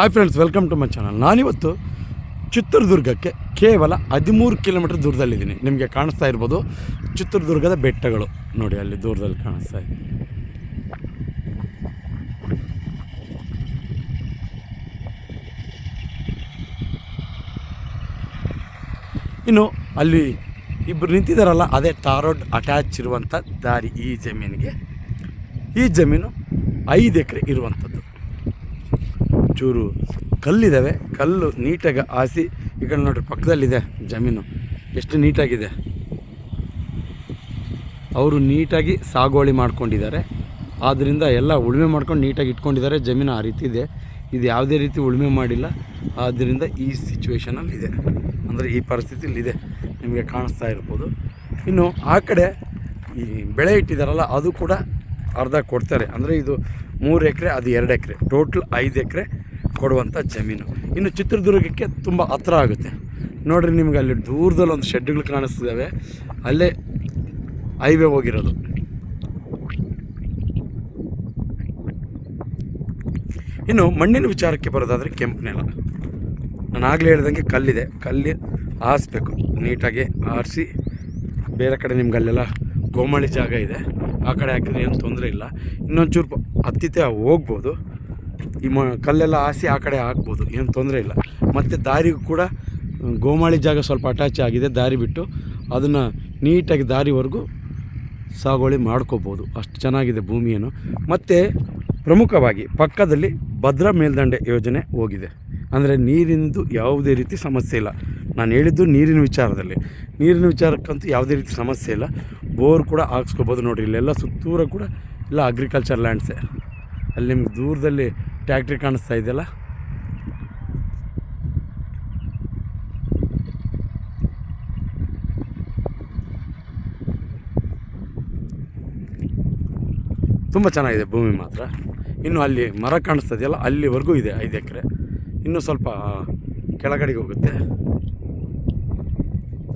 Hi friends welcome to my channel ನಾನಿವತ್ತು ಚಿತ್ರದುರ್ಗಕ್ಕೆ ಕೇವಲ ಹದಿಮೂರು ಕಿಲೋಮೀಟರ್ ದೂರದಲ್ಲಿದ್ದೀನಿ. ನಿಮಗೆ ಕಾಣಿಸ್ತಾ ಇರ್ಬೋದು ಚಿತ್ರದುರ್ಗದ ಬೆಟ್ಟಗಳು. ನೋಡಿ, ಅಲ್ಲಿ ದೂರದಲ್ಲಿ ಕಾಣಿಸ್ತಾ ಇದೆ. ಇನ್ನು ಅಲ್ಲಿ ಇಬ್ಬರು ನಿಂತಿದ್ದಾರಲ್ಲ ಅದೇ ಟಾರೋಡ್ ರೋಡ್ ಅಟ್ಯಾಚ್ ಇರುವಂಥ ದಾರಿ ಈ ಜಮೀನಿಗೆ. ಈ ಜಮೀನು ಐದು ಎಕರೆ ಇರುವಂಥದ್ದು ಚೂರು ಕಲ್ಲಿದ್ದಾವೆ ಕಲ್ಲು ನೀಟಾಗಿ ಹಾಸಿ ಈ ಕಡೆ ನೋಡ್ರಿ ಪಕ್ಕದಲ್ಲಿದೆ ಜಮೀನು. ಎಷ್ಟು ನೀಟಾಗಿದೆ. ಅವರು ನೀಟಾಗಿ ಸಾಗುವಳಿ ಮಾಡ್ಕೊಂಡಿದ್ದಾರೆ. ಆದ್ದರಿಂದ ಎಲ್ಲ ಉಳುಮೆ ಮಾಡ್ಕೊಂಡು ನೀಟಾಗಿ ಇಟ್ಕೊಂಡಿದ್ದಾರೆ. ಜಮೀನು ಆ ರೀತಿ ಇದೆ. ಇದು ಯಾವುದೇ ರೀತಿ ಉಳುಮೆ ಮಾಡಿಲ್ಲ. ಆದ್ದರಿಂದ ಈ ಸಿಚುವೇಷನಲ್ಲಿ ಇದೆ. ಅಂದರೆ ಈ ಪರಿಸ್ಥಿತಿಯಲ್ಲಿ ಇದೆ. ನಿಮಗೆ ಕಾಣಿಸ್ತಾ ಇರ್ಬೋದು. ಇನ್ನು ಆ ಕಡೆ ಈ ಬೆಳೆ ಇಟ್ಟಿದ್ದಾರಲ್ಲ ಅದು ಕೂಡ ಅರ್ಧ ಕೊಡ್ತಾರೆ. ಅಂದರೆ ಇದು ಮೂರು ಎಕರೆ, ಅದು ಎರಡು ಎಕರೆ. ಟೋಟಲ್ ಐದು ಎಕರೆ. ಕೊಡುವಂಥ ಜಮೀನು. ಇನ್ನು ಚಿತ್ರದುರ್ಗಕ್ಕೆ ತುಂಬ ಹತ್ರ ಆಗುತ್ತೆ. ನೋಡಿರಿ ನಿಮ್ಗೆ ಅಲ್ಲಿ ದೂರದಲ್ಲಿ ಒಂದು ಶೆಡ್ಗಳು ಕಾಣಿಸ್ತಿದ್ದಾವೆ ಅಲ್ಲೇ ಹೈವೇ ಹೋಗಿರೋದು. ಇನ್ನು ಮಣ್ಣಿನ ವಿಚಾರಕ್ಕೆ ಬರೋದಾದರೆ ಕೆಂಪು ನೆಲ. ನಾನು ಆಗಲೇ ಹೇಳ್ದಂಗೆ ಕಲ್ಲಿದೆ. ಕಲ್ಲಿ ಆರಿಸ್ಬೇಕು ನೀಟಾಗಿ ಆರಿಸಿ ಬೇರೆ ಕಡೆ ನಿಮ್ಗೆ ಅಲ್ಲೆಲ್ಲ ಗೋಮಳಿ ಜಾಗ ಇದೆ. ಆ ಕಡೆ ಹಾಕಿದ್ರೆ ಏನು ತೊಂದರೆ ಇಲ್ಲ. ಇನ್ನೊಂಚೂರು ಹತ್ತಿತೆ ಹೋಗ್ಬೋದು. ಈ ಮ ಕಲ್ಲೆಲ್ಲ ಹಾಸಿ ಆ ಕಡೆ ಹಾಕ್ಬೋದು, ಏನು ತೊಂದರೆ ಇಲ್ಲ. ಮತ್ತು ದಾರಿಗೂ ಕೂಡ ಗೋಮಾಳಿ ಜಾಗ ಸ್ವಲ್ಪ ಅಟ್ಯಾಚ್ ಆಗಿದೆ, ದಾರಿ ಬಿಟ್ಟು ಅದನ್ನು ನೀಟಾಗಿ ದಾರಿವರೆಗೂ ಸಾಗುವಳಿ ಮಾಡ್ಕೋಬೋದು. ಅಷ್ಟು ಚೆನ್ನಾಗಿದೆ ಭೂಮಿಯನ್ನು. ಮತ್ತು ಪ್ರಮುಖವಾಗಿ ಪಕ್ಕದಲ್ಲಿ ಭದ್ರಾ ಮೇಲ್ದಂಡೆ ಯೋಜನೆ ಹೋಗಿದೆ. ಅಂದರೆ ನೀರಿನದು ಯಾವುದೇ ರೀತಿ ಸಮಸ್ಯೆ ಇಲ್ಲ. ನಾನು ಹೇಳಿದ್ದು ನೀರಿನ ವಿಚಾರದಲ್ಲಿ. ನೀರಿನ ವಿಚಾರಕ್ಕಂತೂ ಯಾವುದೇ ರೀತಿ ಸಮಸ್ಯೆ ಇಲ್ಲ. ಬೋರ್ ಕೂಡ ಹಾಕ್ಸ್ಕೋಬೋದು ನೋಡಿರಿ, ಇಲ್ಲೆಲ್ಲ ಸುತ್ತೂರ ಕೂಡ, ಇಲ್ಲ ಅಗ್ರಿಕಲ್ಚರ್ ಲ್ಯಾಂಡ್ಸೇ ಅಲ್ಲಿ ನಿಮ್ಗೆ ದೂರದಲ್ಲಿ ಟ್ಯಾಕ್ಟ್ರಿ ಕಾಣಿಸ್ತಾ ಇದೆಯಲ್ಲ? ತುಂಬ ಚೆನ್ನಾಗಿದೆ ಭೂಮಿ ಮಾತ್ರ. ಇನ್ನು ಅಲ್ಲಿ ಮರ ಕಾಣಿಸ್ತಾ ಇದೆಯಲ್ಲ, ಅಲ್ಲಿವರೆಗೂ ಇದೆ ಐದು ಎಕರೆ. ಇನ್ನೂ ಸ್ವಲ್ಪ ಕೆಳಗಡೆಗೆ ಹೋಗುತ್ತೆ.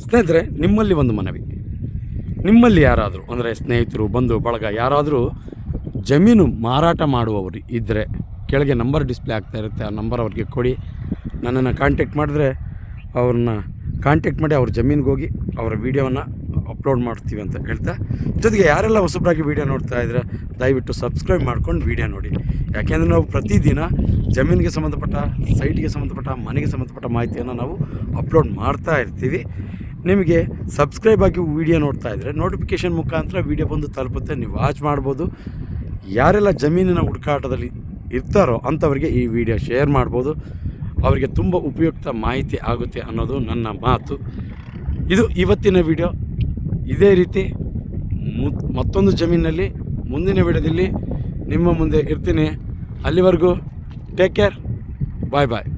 ಸ್ನೇಹಿತರೆ, ನಿಮ್ಮಲ್ಲಿ ಒಂದು ಮನವಿ. ನಿಮ್ಮಲ್ಲಿ ಯಾರಾದರೂ, ಅಂದರೆ ಸ್ನೇಹಿತರು, ಬಂಧು, ಬಳಗ, ಯಾರಾದರೂ ಜಮೀನು ಮಾರಾಟ ಮಾಡುವವರು ಇದ್ದರೆ ಕೆಳಗೆ ನಂಬರ್ ಡಿಸ್ಪ್ಲೇ ಆಗ್ತಾ ಇರುತ್ತೆ, ಆ ನಂಬರ್ ಅವ್ರಿಗೆ ಕೊಡಿ. ನನ್ನನ್ನು ಕಾಂಟ್ಯಾಕ್ಟ್ ಮಾಡಿದ್ರೆ ಅವ್ರನ್ನ ಕಾಂಟ್ಯಾಕ್ಟ್ ಮಾಡಿ ಅವ್ರ ಜಮೀನಿಗೆ ಹೋಗಿ ಅವರ ವೀಡಿಯೋವನ್ನು ಅಪ್ಲೋಡ್ ಮಾಡ್ತೀವಿ ಅಂತ ಹೇಳ್ತಾ. ಜೊತೆಗೆ ಯಾರೆಲ್ಲ ಹೊಸಬ್ರಾಗಿ ವೀಡಿಯೋ ನೋಡ್ತಾ ಇದ್ದರೆ ದಯವಿಟ್ಟು ಸಬ್ಸ್ಕ್ರೈಬ್ ಮಾಡ್ಕೊಂಡು ವೀಡಿಯೋ ನೋಡಿ. ಯಾಕೆಂದರೆ ನಾವು ಪ್ರತಿದಿನ ಜಮೀನಿಗೆ ಸಂಬಂಧಪಟ್ಟ ಸೈಟ್ಗೆ ಸಂಬಂಧಪಟ್ಟ, ಮನೆಗೆ ಸಂಬಂಧಪಟ್ಟ ಮಾಹಿತಿಯನ್ನು ನಾವು ಅಪ್ಲೋಡ್ ಮಾಡ್ತಾ ಇರ್ತೀವಿ. ನಿಮಗೆ ಸಬ್ಸ್ಕ್ರೈಬ್ ಆಗಿ ವೀಡಿಯೋ ನೋಡ್ತಾ ಇದ್ದರೆ ನೋಟಿಫಿಕೇಷನ್ ಮುಖಾಂತರ ವೀಡಿಯೋ ಬಂದು ತಲುಪುತ್ತೆ, ನೀವು ವಾಚ್ ಮಾಡ್ಬೋದು. ಯಾರೆಲ್ಲ ಜಮೀನಿನ ಹುಡುಕಾಟದಲ್ಲಿ ಇರ್ತಾರೋ ಅಂಥವ್ರಿಗೆ ಈ ವಿಡಿಯೋ ಶೇರ್ ಮಾಡ್ಬೋದು. ಅವರಿಗೆ ತುಂಬ ಉಪಯುಕ್ತ ಮಾಹಿತಿ ಆಗುತ್ತೆ ಅನ್ನೋದು ನನ್ನ ಮಾತು. ಇದು ಇವತ್ತಿನ ವಿಡಿಯೋ. ಇದೇ ರೀತಿ ಮತ್ತೊಂದು ಜಮೀನಲ್ಲಿ ಮುಂದಿನ ವಿಡಿಯೋದಲ್ಲಿ ನಿಮ್ಮ ಮುಂದೆ ಇರ್ತೀನಿ. ಅಲ್ಲಿವರೆಗೂ ಟೇಕ್ ಕೇರ್ ಬಾಯ್ ಬಾಯ್